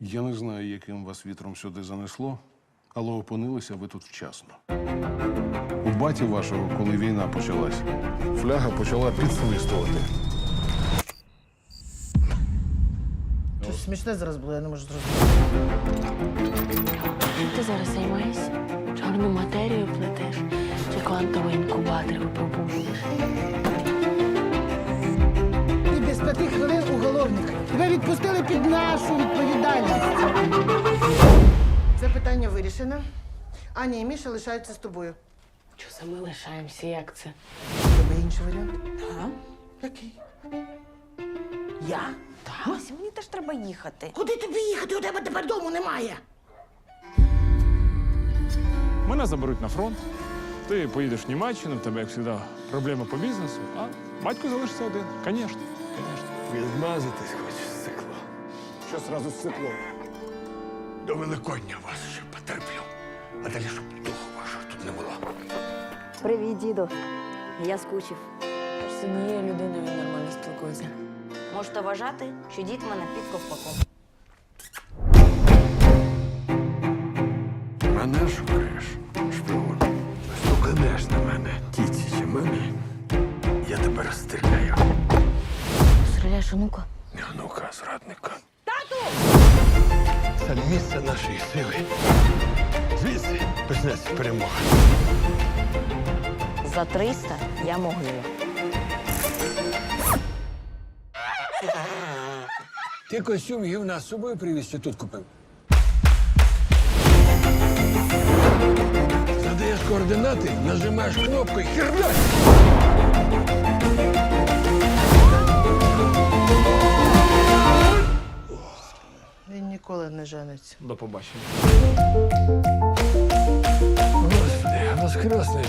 Я не знаю, яким вас вітром сюди занесло, але опинилися ви тут вчасно. У баті вашого, коли війна почалась, фляга почала підсвистувати. Щось смішне зараз було, я не можу зрозуміти. Чим ти зараз займаєшся? Чорну матерію плетеш чи квантовий інкубатор випробовуєш? Тебе відпустили під нашу відповідальність. Це питання вирішено. Аня і Міша лишаються з тобою. Що це ми лишаємося? Як це? У тебе інший варіант? А? Який? Я? Так. Мась, мені теж треба їхати. Куди тобі їхати? У тебе тепер дому немає. Мене заберуть на фронт. Ти поїдеш в Німеччину, в тебе, як завжди, проблеми по бізнесу, а батько залишиться один. Звісно, звісно. Відмазатись. Що зразу стекло? До Великодня вас ще потерплю. А далі, щоб духу вашого тут не було. Привіт, діду. Я скучив. З однією людиною він нормально спілкується. Можете вважати, що дід мене під ковпаком. Мене шукаєш, шпигун. Стукнеш на мене, тіці чи мамі. Я тебе розстріляю. Стріляєш онука? Не онука, а зрадника. Місце нашої сили. Звідси почнеться перемога. За 300 я могила. Ти костюм гівна з собою привіз чи тут купив? Задаєш координати, нажимаєш кнопку і хернеш. Ніколи не жениться. До побачення. Господи, воскресний